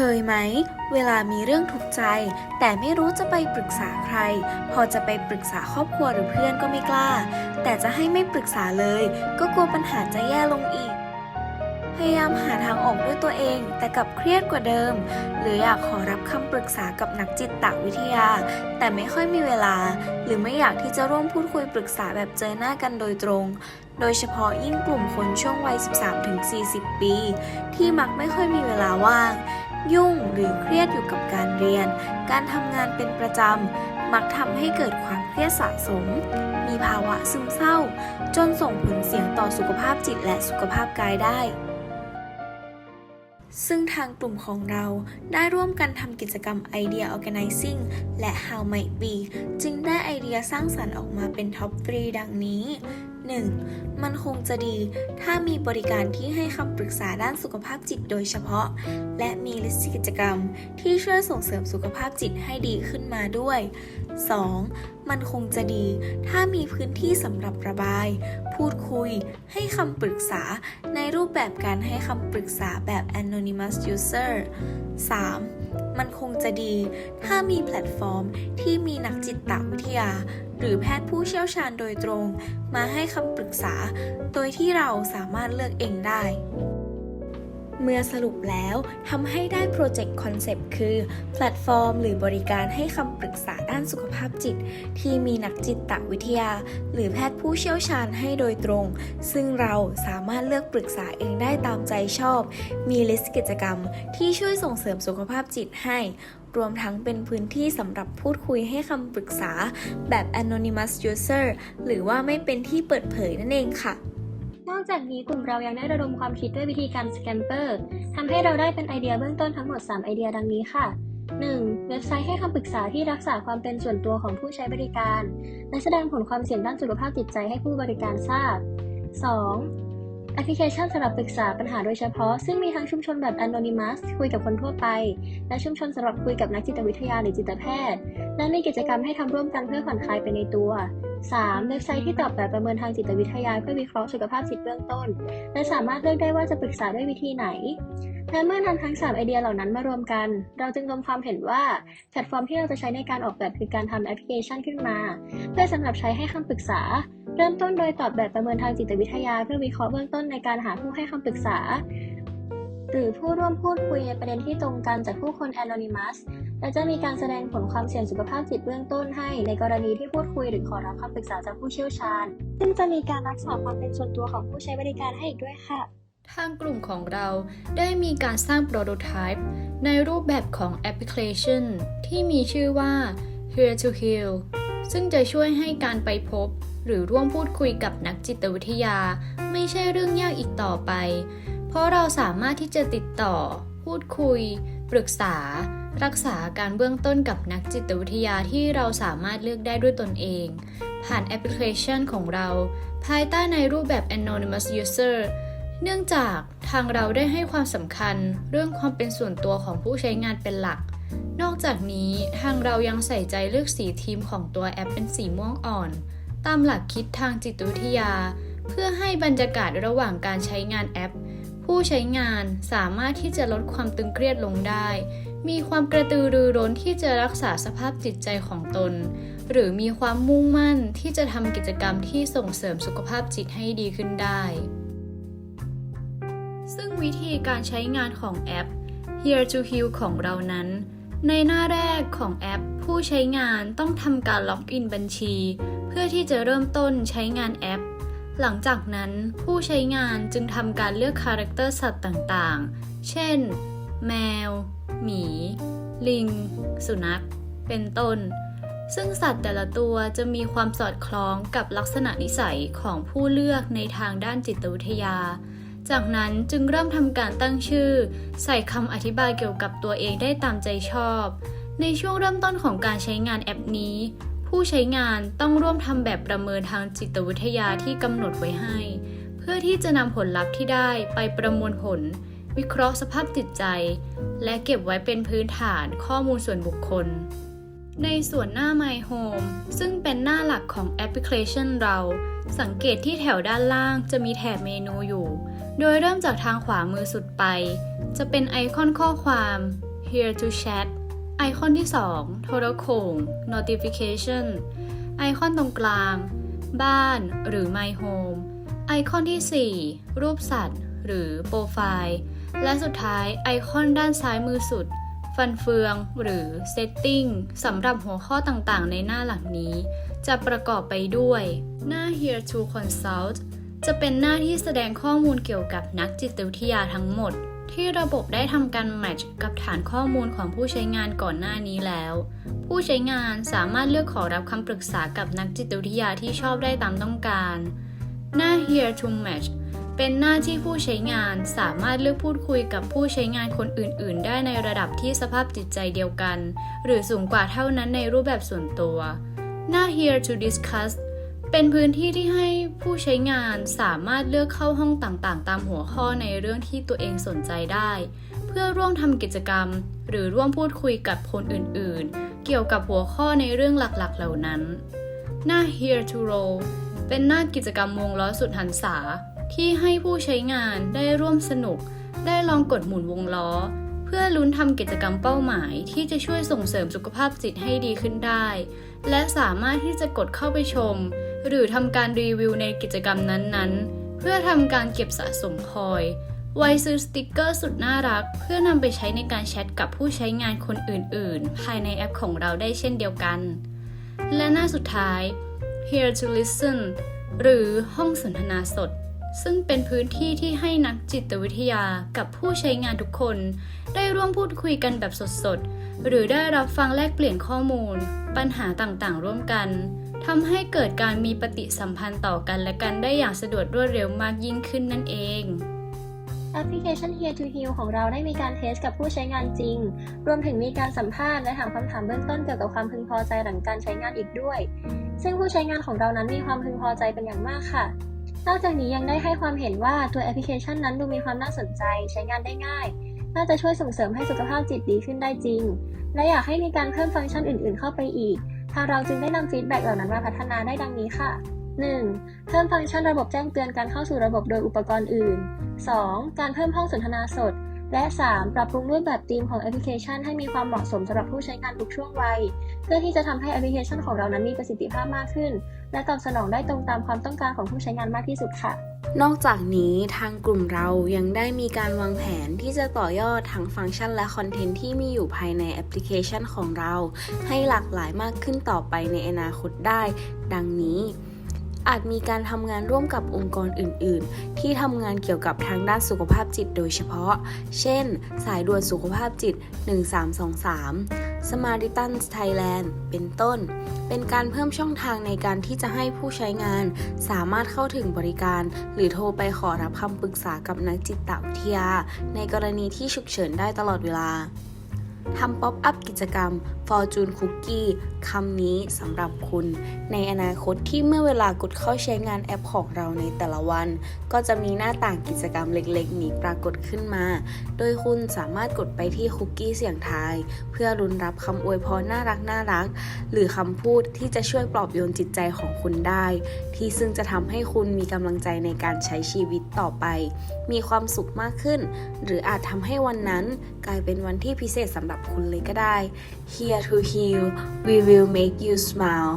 เคยไหม เวลามีเรื่องทุกข์ใจ แต่ไม่รู้จะไปปรึกษาใคร พอจะไปปรึกษาครอบครัวหรือเพื่อนก็ไม่กล้า แต่จะให้ไม่ปรึกษาเลย ก็กลัวปัญหาจะแย่ลงอีก พยายามหาทางออกด้วยตัวเอง แต่กลับเครียดกว่าเดิม หรืออยากขอรับคำปรึกษากับนักจิตวิทยา แต่ไม่ค่อยมีเวลา หรือไม่อยากที่จะร่วมพูดคุยปรึกษาแบบเจอหน้ากันโดยตรงโดยเฉพาะยิ่งกลุ่มคนช่วงวัย 13-40 ปี ที่มักไม่ค่อยมีเวลาว่าง ยุ่งหรือเครียดอยู่กับการเรียน การทำงานเป็นประจำ มักทำให้เกิดความเครียดสะสม มีภาวะซึมเศร้า จนส่งผลเสียงต่อสุขภาพจิตและสุขภาพกายได้ซึ่งทางกลุ่มของเราได้ร่วมกันทำกิจกรรม Idea Organizing และ How Might Be จึงได้ไอเดียสร้างสรรค์ออกมาเป็นท็อป 3 ดังนี้ 1. มันคงจะดีถ้ามีบริการที่ให้คำปรึกษาด้านสุขภาพจิตโดยเฉพาะ และมีลิสต์กิจกรรมที่ช่วยส่งเสริมสุขภาพจิตให้ดีขึ้นมาด้วย 2. มันคงจะดีถ้ามีพื้นที่สำหรับระบาย พูดคุย ให้คำปรึกษาในรูปแบบการให้คำปรึกษาแบบ anonymous user 3. มันคงจะดี ถ้ามีแพลตฟอร์มที่มีนักจิตวิทยา หรือแพทย์ผู้เชี่ยวชาญโดยตรง มาให้คำปรึกษา โดยที่เราสามารถเลือกเองได้ เมื่อสรุปแล้วทำให้ได้โปรเจกต์คอนเซปต์คือ แพลตฟอร์มหรือบริการให้คำปรึกษาด้านสุขภาพจิต ที่มีนักจิตวิทยา หรือแพทย์ผู้เชี่ยวชาญให้โดยตรง ซึ่งเราสามารถเลือกปรึกษาเองได้ตามใจชอบ มีลิสต์กิจกรรม ที่ช่วยส่งเสริมสุขภาพจิตให้ รวมทั้งเป็นพื้นที่สำหรับพูดคุยให้คำปรึกษาแบบ anonymous user หรือว่าไม่เป็นที่เปิดเผยนั่นเองค่ะ จากนี้กลุ่มเรายังได้ระดมความคิดด้วยวิธีการสแกมเปอร์ทำให้เราได้เป็นไอเดียเบื้องต้นทั้งหมด 3 ไอเดียดังนี้ค่ะ 1. เว็บไซต์ให้คำปรึกษาที่รักษาความเป็นส่วนตัวของผู้ใช้บริการ และแสดงผลความเสี่ยงด้านสุขภาพจิตใจให้ผู้บริการทราบ 2. แอปพลิเคชันสำหรับปรึกษาปัญหาโดยเฉพาะ ซึ่งมีทั้งชุมชนแบบ Anonymous คุยกับคนทั่วไป และชุมชนสำหรับคุยกับนักจิตวิทยาหรือจิตแพทย์ และมีกิจกรรมให้ทำร่วมกันเพื่อผ่อนคลายไปในตัว 3. เว็บไซต์ที่ตอบแบบประเมินทางจิตวิทยาเพื่อวิเคราะห์สุขภาพจิตเบื้องต้น และสามารถเลือกได้ว่าจะปรึกษาด้วยวิธีไหน และเมื่อนำทั้ง 3 ไอเดียเหล่านั้นมารวมกัน เราจึงรวมความเห็นว่าแพลตฟอร์มที่เราจะใช้ในการออกแบบคือการทำแอปพลิเคชันขึ้นมา เพื่อสำหรับใช้ให้คำปรึกษา เริ่มต้นโดยตอบแบบประเมินทางจิตวิทยา เพื่อวิเคราะห์เบื้องต้นในการหาผู้ให้คำปรึกษา หรือผู้ร่วมพูดคุยในประเด็นที่ตรงกันจากผู้คน Anonymous และจะมีการแสดงผลความเสี่ยงสุขภาพจิตเบื้องต้นให้ ในกรณีที่พูดคุยหรือขอรับคำปรึกษาจากผู้เชี่ยวชาญ ซึ่งจะมีการรักษาความเป็นส่วนตัวของผู้ใช้บริการให้อีกด้วยค่ะ ทางกลุ่มของเราได้มีการสร้างโปรโตไทป์ในรูปแบบของแอปพลิเคชัน ที่มีชื่อว่า Here to Heal ซึ่งจะช่วยให้การไปพบ หรือร่วมพูดคุยกับนักจิตวิทยา ไม่ใช่เรื่องยากอีกต่อไป ราะเราสามารถที่จะติดต่อ พูดคุย ปรึกษา รักษาการเบื้องต้นกับนักจิตวิทยาที่เราสามารถเลือกได้ด้วยตนเอง ผ่านแอปพลิเคชันของเรา ภายใต้ในรูปแบบ Anonymous User เนื่องจากทางเราได้ให้ความสำคัญเรื่องความเป็นส่วนตัวของผู้ใช้งานเป็นหลัก นอกจากนี้ทางเรายังใส่ใจเลือกสีทีมของตัวแอปเป็นสีม่วงอ่อน ตามหลักคิดทางจิตวิทยา เพื่อให้บรรยากาศระหว่างการใช้งานแอป ผู้ใช้งานสามารถที่จะลดความตึงเครียดลงได้ มีความกระตือรือร้นที่จะรักษาสภาพจิตใจของตน หรือมีความมุ่งมั่นที่จะทำกิจกรรมที่ส่งเสริมสุขภาพจิตให้ดีขึ้นได้ ซึ่งวิธีการใช้งานของแอป Here to Heal ของเรานั้น ในหน้าแรกของแอป ผู้ใช้งานต้องทำการล็อกอินบัญชี เพื่อที่จะเริ่มต้นใช้งานแอป หลังจากนั้นผู้ใช้งานจึงทำการเลือกคาแรคเตอร์สัตว์ต่างๆ เช่น แมว หมี ลิง สุนัข เป็นต้น ซึ่งสัตว์แต่ละตัวจะมีความสอดคล้องกับลักษณะนิสัยของผู้เลือกในทางด้านจิตวิทยา จากนั้นจึงเริ่มทำการตั้งชื่อ ใส่คำอธิบายเกี่ยวกับตัวเองได้ตามใจชอบ ในช่วงเริ่มต้นของการใช้งานแอปนี้ ผู้ใช้งานต้องร่วมทำแบบประเมินทางจิตวิทยาที่กำหนดไว้ให้ เพื่อที่จะนำผลลัพธ์ที่ได้ไปประมวลผล วิเคราะห์สภาพจิตใจ และเก็บไว้เป็นพื้นฐานข้อมูลส่วนบุคคล ในส่วนหน้า My Home ซึ่งเป็นหน้าหลักของแอปพลิเคชันเรา สังเกตที่แถวด้านล่างจะมีแถบเมนูอยู่ โดยเริ่มจากทางขวามือสุดไป จะเป็นไอคอนข้อความ Here to Chat ไอคอนที่ 2 โทรโข่ง Notification ไอคอนตรงกลาง บ้านหรือ My Home ไอคอนที่ 4 รูปสัตว์ หรือโปรไฟล์ และสุดท้ายไอคอนด้านซ้ายมือสุด ฟันเฟือง หรือ Setting สำหรับหัวข้อต่างๆ ในหน้าหลักนี้ จะประกอบไปด้วย หน้า Here to Consult จะเป็นหน้าที่แสดงข้อมูลเกี่ยวกับนักจิตวิทยาทั้งหมด ที่ระบบได้ทำการแมทช์กับฐานข้อมูลของผู้ใช้งานก่อนหน้านี้แล้ว ผู้ใช้งานสามารถเลือกขอรับคำปรึกษากับนักจิตวิทยาที่ชอบได้ตามต้องการ หน้า Here to Match เป็นหน้าที่ผู้ใช้งานสามารถเลือกพูดคุยกับผู้ใช้งานคนอื่น ๆ ได้ในระดับที่สภาพจิตใจเดียวกัน หรือสูงกว่าเท่านั้นในรูปแบบส่วนตัว หน้า Here to Discuss เป็นพื้นที่ที่ให้ผู้ใช้งานสามารถเลือกเข้าห้องต่างๆ ตามหัวข้อในเรื่องที่ตัวเองสนใจได้ เพื่อร่วมทำกิจกรรม หรือร่วมพูดคุยกับคนอื่นๆ เกี่ยวกับหัวข้อในเรื่องหลักๆ เหล่านั้น หน้า Here to Roll เป็นหน้ากิจกรรมวงล้อสุดหันษา ที่ให้ผู้ใช้งานได้ร่วมสนุก ได้ลองกดหมุนวงล้อ เพื่อลุ้นทำกิจกรรมเป้าหมาย ที่จะช่วยส่งเสริมสุขภาพจิตให้ดีขึ้นได้ และสามารถที่จะกดเข้าไปชม หรือทำการรีวิวในกิจกรรมนั้นๆ เพื่อทำการเก็บสะสมพอย ไว้ซื้อสติกเกอร์สุดน่ารัก เพื่อนำไปใช้ในการแชทกับผู้ใช้งานคนอื่นๆ ภายในแอปของเราได้เช่นเดียวกัน และหน้าสุดท้าย Here to Listen หรือห้องสนทนาสด ซึ่งเป็นพื้นที่ที่ให้นักจิตวิทยากับผู้ใช้งานทุกคน ได้ร่วมพูดคุยกันแบบสดๆ หรือได้รับฟังแลกเปลี่ยนข้อมูล ปัญหาต่างๆ ร่วมกัน ทำให้เกิดการมีปฏิสัมพันธ์ต่อกันและกันได้อย่างสะดวกรวดเร็วมากยิ่งขึ้นนั่นเองแอปพลิเคชัน Here to Heal ของเราได้มีการเทสกับผู้ใช้งานจริง รวมถึงมีการสัมภาษณ์และถามคำถามเบื้องต้นเกี่ยวกับความพึงพอใจหลังการใช้งานอีกด้วย ซึ่งผู้ใช้งานของเรานั้นมีความพึงพอใจเป็นอย่างมากค่ะ นอกจากนี้ยังได้ให้ความเห็นว่าตัวแอปพลิเคชันนั้นดูมีความน่าสนใจ ใช้งานได้ง่าย น่าจะช่วยส่งเสริมให้สุขภาพจิตดีขึ้นได้จริง และอยากให้มีการเพิ่มฟังก์ชันอื่น ๆ เข้าไปอีกางเราจึงได้นำฟีดแบ็กเหล่านั้นมาพัฒนาได้ดังนี้ค่ะ 1. เพิ่มฟังก์ชันระบบแจ้งเตือนการเข้าสู่ระบบโดยอุปกรณ์อื่น 2. การเพิ่มห้องสนทนาสด และ 3. ปรับปรุงรูปแบบธีมของแอปพลิเคชันให้มีความเหมาะสมสำหรับผู้ใช้งานทุกช่วงวัย เพื่อที่จะทำให้แอปพลิเคชันของเรานั้นมีประสิทธิภาพมากขึ้น และตอบสนองได้ตรงตามความต้องการของผู้ใช้งานมากที่สุดค่ะ นอกจากนี้ทางกลุ่มเรายังได้มีการวางแผนที่จะต่อยอดทั้งฟังก์ชันและคอนเทนต์ที่มีอยู่ภายในแอปพลิเคชันของเรา ให้หลากหลายมากขึ้นต่อไปในอนาคตได้ ดังนี้ อาจมีการทำงานร่วมกับองค์กรอื่น ๆ ที่ทำงานเกี่ยวกับทางด้านสุขภาพจิตโดยเฉพาะ เช่น สายด่วนสุขภาพจิต 1323 Samaritans Thailand เป็นต้น เป็นการเพิ่มช่องทางในการที่จะให้ผู้ใช้งาน สามารถเข้าถึงบริการ หรือโทรไปขอรับคำปรึกษากับนักจิตวิทยา ในกรณีที่ฉุกเฉินได้ตลอดเวลา ทำป๊อปอัพกิจกรรม Fortune Cookie คำนี้สำหรับคุณ ในอนาคตที่เมื่อเวลากดเข้าใช้งานแอปของเราในแต่ละวัน ก็จะมีหน้าต่างกิจกรรมเล็กๆ นี้ปรากฏขึ้นมา โดยคุณสามารถกดไปที่คุกกี้เสียงทาย เพื่อรุนรับคำอวยพรน่ารักน่ารัก หรือคำพูดที่จะช่วยปลอบโยนจิตใจของคุณได้ ที่ซึ่งจะทำให้คุณมีกำลังใจในการใช้ชีวิตต่อไป มีความสุขมากขึ้น หรืออาจทำให้วันนั้นกลายเป็นวันที่พิเศษสำหรับคุณเลยก็ได้ Here to heal we will make you smile